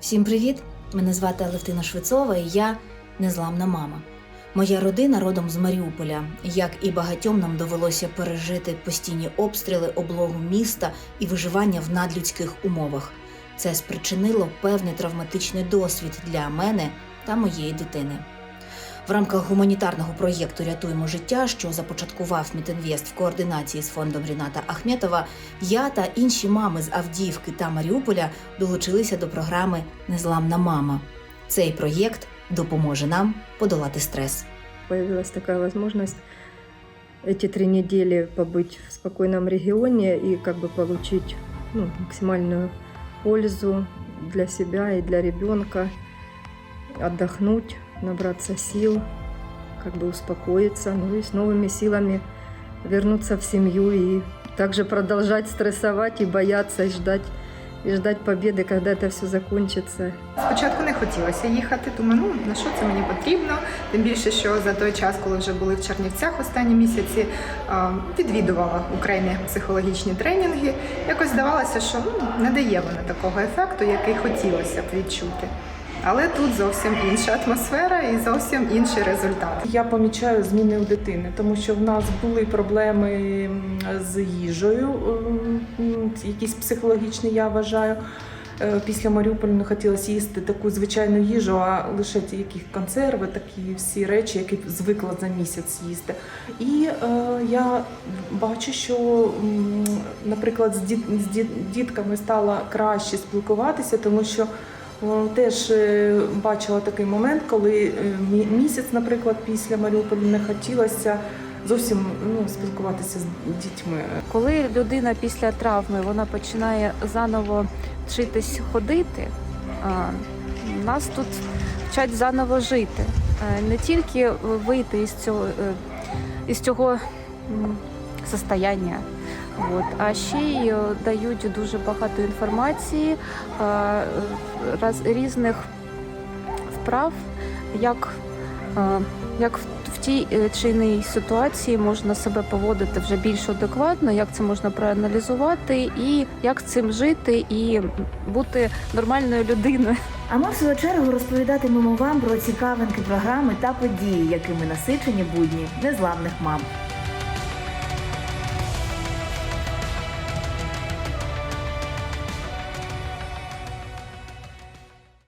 Всім привіт! Мене звати Алевтина Швецова і я незламна мама. Моя родина родом з Маріуполя. Як і багатьом нам довелося пережити постійні обстріли, облогу міста і виживання в надлюдських умовах. Це спричинило певний травматичний досвід для мене та моєї дитини. В рамках гуманітарного проєкту Рятуємо життя, що започаткував Мітинвест в координації з фондом Ріната Ахметова, я та інші мами з Авдіївки та Маріуполя долучилися до програми Незламна мама. Цей проєкт допоможе нам подолати стрес. Появилась такая возможность эти три недели побыть в спокойном регионе и как бы получить ну, максимальную пользу для себя и для ребенка, отдохнуть, набраться сил, как бы успокоиться, ну и с новыми силами вернуться в семью и также продолжать стрессовать и бояться и ждать, и ждать победы, когда это все закончится. Спочатку не хотілося їхати, думаю, ну на що це мені потрібно. Тим більше, що за той час, коли вже були в Чернівцях останні місяці, а, відвідувала в Україні психологічні тренінги. Якось здавалося, що ну, не дає воно такого ефекту, який хотілося б відчути. Але тут зовсім інша атмосфера і зовсім інший результат. Я помічаю зміни у дитини, тому що в нас були проблеми з їжею, якісь психологічні, я вважаю. Е, Після Маріуполя не хотілося їсти таку звичайну їжу, а лише ті які консерви, такі всі речі, які звикла за місяць їсти. І е, я бачу, що, наприклад, з, діт, з діт- дітками стало краще спілкуватися, тому що Теж е, бачила такий момент, коли е, місяць, наприклад, після Маріуполя не хотілося зовсім ну, спілкуватися з дітьми. Коли людина після травми вона починає заново вчитись ходити, нас тут вчать заново жити. Е, Не тільки вийти із цього, із цього состояння, от, а ще й е, дають дуже багато інформації, е, раз- різних вправ, як, е, як в тій чи іній ситуації можна себе поводити вже більш адекватно, як це можна проаналізувати, і як цим жити і бути нормальною людиною. А ми в свою чергу розповідатимемо вам про цікавинки програми та події, якими насичені будні незламних мам.